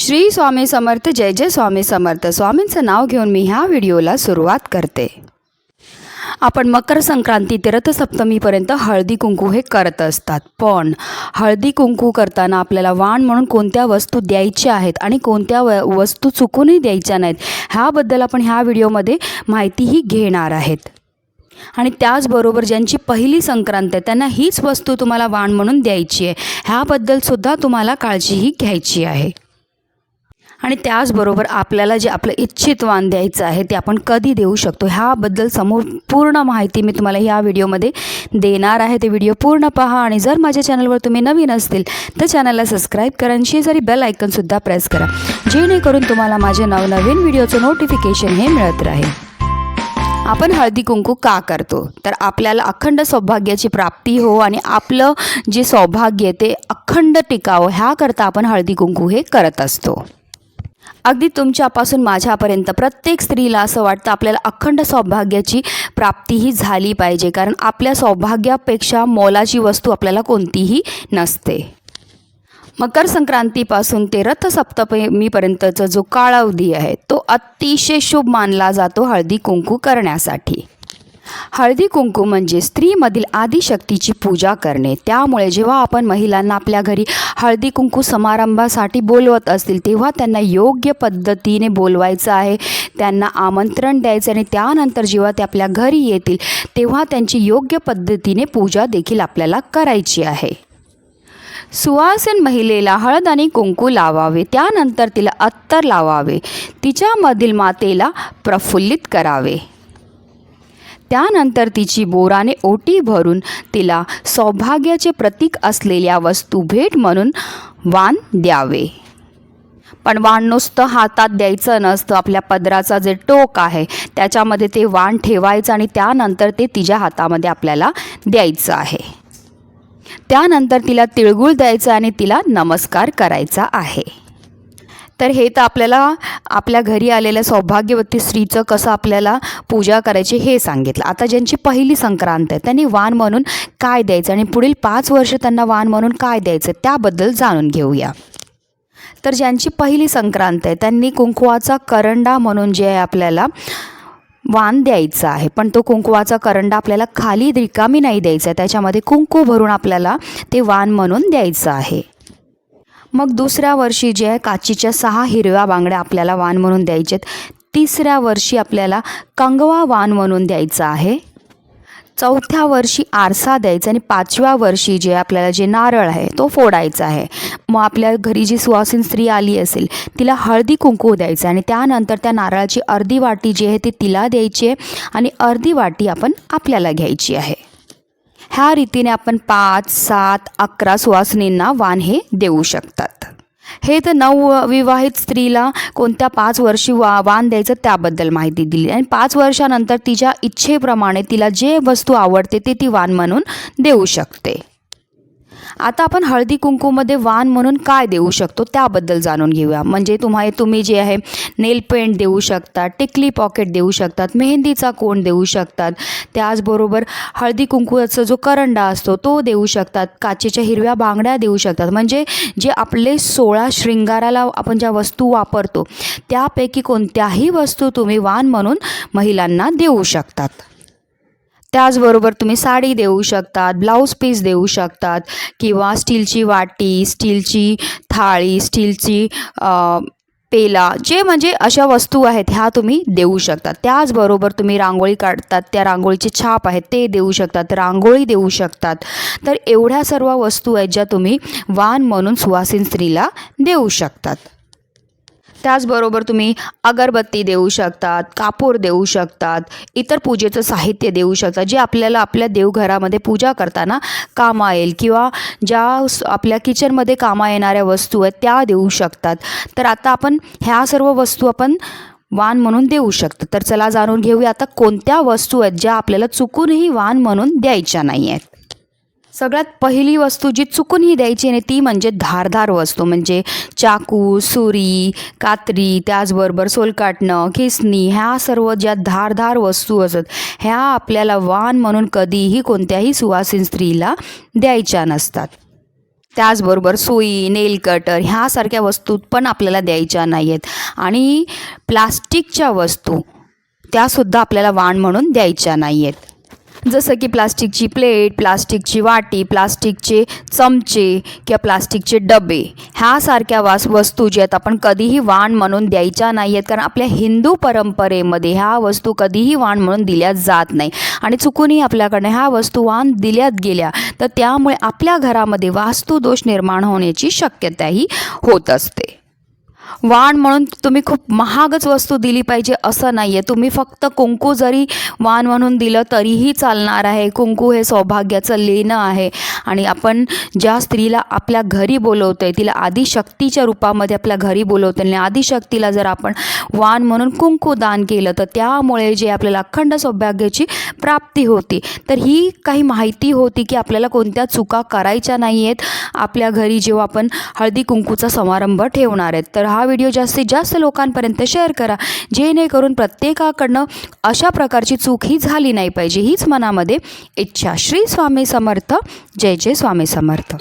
श्री स्वामी समर्थ जय जय स्वामी समर्थ. स्वामींचं नाव घेऊन मी ह्या व्हिडिओला सुरुवात करते. आपण मकर संक्रांती ते रथसप्तमीपर्यंत हळदी कुंकू हे करत असतात. पण हळदी कुंकू करताना आपल्याला वाण म्हणून कोणत्या वस्तू द्यायच्या आहेत आणि कोणत्या व वस्तू चुकूनही द्यायच्या नाहीत ह्याबद्दल आपण ह्या व्हिडिओमध्ये माहितीही घेणार आहेत. आणि त्याचबरोबर ज्यांची पहिली संक्रांत आहे त्यांना हीच वस्तू तुम्हाला वाण म्हणून द्यायची आहे. ह्याबद्दलसुद्धा तुम्हाला काळजीही घ्यायची आहे. आणि त्याचबरोबर आपल्याला जे आपलं इच्छित वाण द्यायचं आहे ते आपण कधी देऊ शकतो ह्याबद्दल समोर पूर्ण माहिती मी तुम्हाला ह्या व्हिडिओमध्ये देणार आहे. ते व्हिडिओ पूर्ण पहा आणि जर माझ्या चॅनलवर तुम्ही नवीन असतील तर चॅनलला सबस्क्राईब करा आणि शेजारी बेल आयकनसुद्धा प्रेस करा जेणेकरून तुम्हाला माझे नवनवीन व्हिडिओचं नोटिफिकेशन हे मिळत राहील. आपण हळदी कुंकू का करतो? तर आपल्याला अखंड सौभाग्याची प्राप्ती हो आणि आपलं जे सौभाग्य आहे ते अखंड टिकावं ह्याकरता आपण हळदी कुंकू हे करत असतो. अगदी तुमच्यापासून माझ्यापर्यंत प्रत्येक स्त्रीला असं वाटतं आपल्याला अखंड सौभाग्याची प्राप्तीही झाली पाहिजे. कारण आपल्या सौभाग्यापेक्षा मोलाची वस्तू आपल्याला कोणतीही नसते. मकर संक्रांतीपासून ते रथसप्तमीपर्यंतचा जो कालावधी आहे तो अतिशय शुभ मानला जातो हळदी कुंकू करण्यासाठी. हळदी कुंकू म्हणजे स्त्रीमधील आदिशक्तीची पूजा करणे. त्यामुळे जेव्हा आपण महिलांना आपल्या घरी हळदी कुंकू समारंभासाठी बोलवत असतील तेव्हा त्यांना योग्य पद्धतीने बोलवायचं आहे. त्यांना आमंत्रण द्यायचं आणि त्यानंतर जेव्हा ते आपल्या घरी येतील तेव्हा त्यांची योग्य पद्धतीने पूजा देखील आपल्याला करायची आहे. सुवासन महिलेला हळद आणि कुंकू लावावे त्यानंतर तिला अत्तर लावावे तिच्यामधील मातेला प्रफुल्लित करावे. त्यानंतर तिची बोराने ओटी भरून तिला सौभाग्याचे प्रतीक असलेल्या वस्तू भेट म्हणून वाण द्यावे. पण वाण नुसतं हातात द्यायचं नसतं. आपल्या पदराचा जे टोक आहे त्याच्यामध्ये ते वाण ठेवायचं आणि त्यानंतर ते तिच्या हातामध्ये आपल्याला द्यायचं आहे. त्यानंतर तिला तिळगुळ द्यायचं आणि तिला नमस्कार करायचा आहे. तर हे तर आपल्याला आपल्या घरी आलेल्या सौभाग्यवती स्त्रीचं कसं आपल्याला पूजा करायची हे सांगितलं. आता ज्यांची पहिली संक्रांत आहे त्यांनी वाण म्हणून काय द्यायचं आणि पुढील पाच वर्ष त्यांना वाण म्हणून काय द्यायचं त्याबद्दल जाणून घेऊया. तर ज्यांची पहिली संक्रांत आहे त्यांनी कुंकवाचा करंडा म्हणून जे आहे आपल्याला वाण द्यायचा आहे. पण तो कुंकुवाचा करंडा आपल्याला खाली रिकामी नाही द्यायचा आहे त्याच्यामध्ये कुंकू भरून आपल्याला ते वाण म्हणून द्यायचं आहे. मग दुसऱ्या वर्षी जे आहे काचीच्या सहा हिरव्या बांगड्या आपल्याला वाण म्हणून द्यायचेत. तिसऱ्या वर्षी आपल्याला कंगवा वाण म्हणून द्यायचं आहे. चौथ्या वर्षी आरसा द्यायचा आणि पाचव्या वर्षी जे आपल्याला जे नारळ आहे तो फोडायचा आहे. मग आपल्या घरी जी सुवासीन स्त्री आली असेल तिला हळदी कुंकू द्यायचं आणि त्यानंतर त्या नारळाची अर्धी वाटी जी आहे ती तिला द्यायची आहे आणि अर्धी वाटी आपण आपल्याला घ्यायची आहे. ह्या रीतीने आपण पाच सात अकरा सुवासिनींना वाण हे देऊ शकतात. हे तर नवविवाहित स्त्रीला कोणत्या पाच वर्षी वा वाण द्यायचं त्याबद्दल माहिती दिली आणि पाच वर्षानंतर तिच्या इच्छेप्रमाणे तिला जे वस्तू आवडते ते ती वाण म्हणून देऊ शकते. आता आपण हळदी कुंकूमध्ये वाण म्हणून काय देऊ शकतो त्याबद्दल जाणून घेऊया. म्हणजे तुम्हा तुम्ही जे आहे नेल पेंट देऊ शकता टिकली पॉकेट देऊ शकतात मेहंदीचा कोण देऊ शकतात त्याचबरोबर हळदी कुंकूचा जो करंडा असतो तो देऊ शकतात काचेच्या हिरव्या बांगड्या देऊ शकतात. म्हणजे जे आपले सोळा शृंगाराला आपण ज्या वस्तू वापरतो त्यापैकी कोणत्याही वस्तू तुम्ही वाण म्हणून महिलांना देऊ शकतात. त्याचबरोबर तुम्ही साडी देऊ शकतात ब्लाऊज पीस देऊ शकतात किंवा स्टीलची वाटी स्टीलची थाळी स्टीलची पेला जे म्हणजे अशा वस्तू आहेत ह्या तुम्ही देऊ शकता त्याचबरोबर तुम्ही रांगोळी काढतात त्या रांगोळीचे छाप आहेत ते देऊ शकतात रांगोळी देऊ शकतात. तर एवढ्या सर्व वस्तू आहेत ज्या तुम्ही वाण म्हणून सुवासीन स्त्रीला देऊ शकतात. त्याचबरोबर तुम्ही अगरबत्ती देऊ शकतात कापूर देऊ शकतात इतर पूजेचं साहित्य देऊ शकतात जे आपल्याला आपल्या देवघरामध्ये पूजा करताना कामा येईल किंवा ज्या स- आपल्या किचनमध्ये कामा येणाऱ्या वस्तू आहेत त्या देऊ शकतात. तर आता आपण ह्या सर्व वस्तू आपण वाण म्हणून देऊ शकतो. तर चला जाणून घेऊया आता कोणत्या वस्तू आहेत ज्या आपल्याला चुकूनही वाण म्हणून द्यायच्या नाही आहेत सगळ्यात पहिली वस्तू जी चुकूनही द्यायची नाही ती म्हणजे धारधार वस्तू म्हणजे चाकू सुरी कात्री त्याचबरोबर सोलकाटणं खिसणी ह्या सर्व ज्या धारधार वस्तू असत ह्या आपल्याला वाण म्हणून कधीही कोणत्याही सुवासीन स्त्रीला द्यायच्या नसतात. त्याचबरोबर सुई नेल कटर ह्यासारख्या वस्तू पण आपल्याला द्यायच्या नाही आहेत आणि प्लास्टिकच्या वस्तू त्यासुद्धा आपल्याला वाण म्हणून द्यायच्या नाही आहेत जसं की प्लास्टिकची प्लेट प्लास्टिकची वाटी प्लास्टिकचे चमचे किंवा प्लास्टिकचे डबे ह्यासारख्या वास वस्तू ज्या आहेत आपण कधीही वाण म्हणून द्यायच्या नाही आहेत कारण आपल्या हिंदू परंपरेमध्ये ह्या वस्तू कधीही वाण म्हणून दिल्या जात नाही. आणि चुकूनही आपल्याकडनं ह्या वस्तू वाण दिल्यात गेल्या तर त्यामुळे आपल्या घरामध्ये वास्तुदोष निर्माण होण्याची शक्यताही होत असते. वाण म्हणून तुम्ही खूप महागच वस्तू दिली पाहिजे असं नाही आहे तुम्ही फक्त कुंकू जरी वाण म्हणून दिलं तरीही चालणार आहे. कुंकू हे सौभाग्याचं लेणं आहे. आणि आपण ज्या स्त्रीला आपल्या घरी बोलवतो आहे तिला आदिशक्तीच्या रूपामध्ये आपल्या घरी बोलवतो आणि आदिशक्तीला जर आपण वाण म्हणून कुंकू दान केलं तर त्यामुळे जे आपल्याला अखंड सौभाग्याची प्राप्ती होती. तर ही काही माहिती होती की आपल्याला कोणत्या चुका करायच्या नाही आहेत आपल्या घरी जेव्हा आपण हळदी कुंकूचा समारंभ ठेवणार आहेत तर हा हा व्हिडिओ जास्तीत जास्त लोकांपर्यंत शेअर करा. जेणेकरून प्रत्येकाकडनं अशा प्रकारची चूक ही झाली नाही पाहिजे हीच मनामध्ये इच्छा. श्री स्वामी समर्थ. जय जय स्वामी समर्थ.